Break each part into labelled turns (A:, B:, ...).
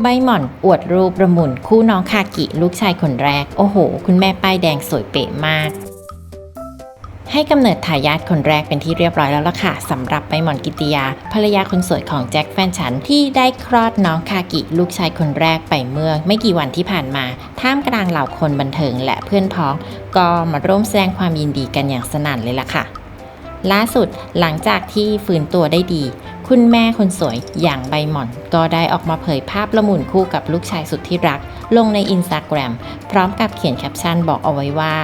A: ใบหม่อนอวดรูประมุนคู่น้องคากิลูกชายคนแรก โอ้โห คุณแม่ป้ายแดงสวยเป๊ะมาก ให้กำเนิดทายาทคนแรกเป็นที่เรียบร้อยแล้วล่ะค่ะสำหรับใบหม่อนกิติยา ภรรยาคนสวยของแจ็คแฟนฉันที่ได้คลอดน้องคากิลูกชายคนแรกไปเมื่อไม่กี่วันที่ผ่านมา ท่ามกลางเหล่าคนบันเทิงและเพื่อนพ้อง ก็มาร่วมแสดงความยินดีกันอย่างสนั่นเลยล่ะค่ะ ล่าสุดหลังจากที่ฟื้นตัวได้ดี คุณแม่คนสวยอย่างใบหม่อน ก็ได้ออกมาเผยภาพละมุนคู่กับลูกชายสุดที่รัก ลงในอินสตาแกรมพร้อมกับเขียนแคปชั่นบอกเอาไว้ว่า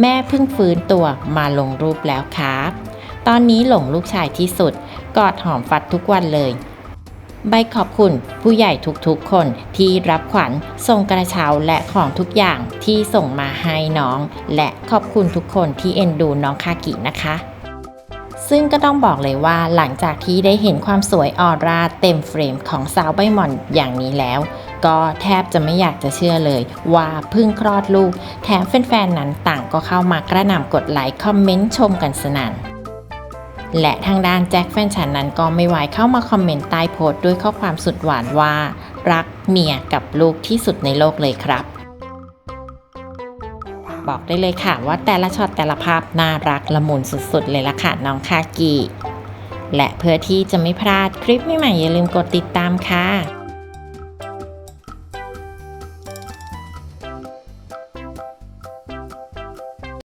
A: แม่เพิ่งฟื้นตัวมาลงรูปแล้วครับ ตอนนี้หลงลูกชายที่สุด กอดหอมฟัดทุกวันเลยใบขอบคุณผู้ใหญ่ทุกๆคนที่รับขวัญส่งกระเช้าและของทุกอย่างที่ส่งมาให้น้อง และขอบคุณทุกคนที่เอ็นดูน้องคากินะคะ ซึ่งก็ต้องบอกเลยว่าหลังจากที่ได้เห็นความสวยออร่าเต็มเฟรมของสาวใบหม่อนอย่างนี้แล้ว ก็แทบจะไม่อยากจะเชื่อเลย ว่าเพิ่งคลอดลูก แถมแฟนๆนั้นต่างก็เข้ามากระหน่ำกดไลค์คอมเมนต์ชมกันสนั่นและทางด้านแจ็คแฟนฉันนั้นก็ไม่ไหวเข้ามาคอมเมนต์ใต้โพสต์ด้วยข้อความสุดหวานว่า รักเมียกับลูกที่สุดในโลกเลยครับ บอกได้เลยค่ะ ว่าแต่ละช็อตแต่ละภาพน่ารักละมุนสุดๆ เลยล่ะค่ะน้องคากิ และเพื่อที่จะไม่พลาดคลิปใหม่ๆอย่าลืมกดติดตามค่ะ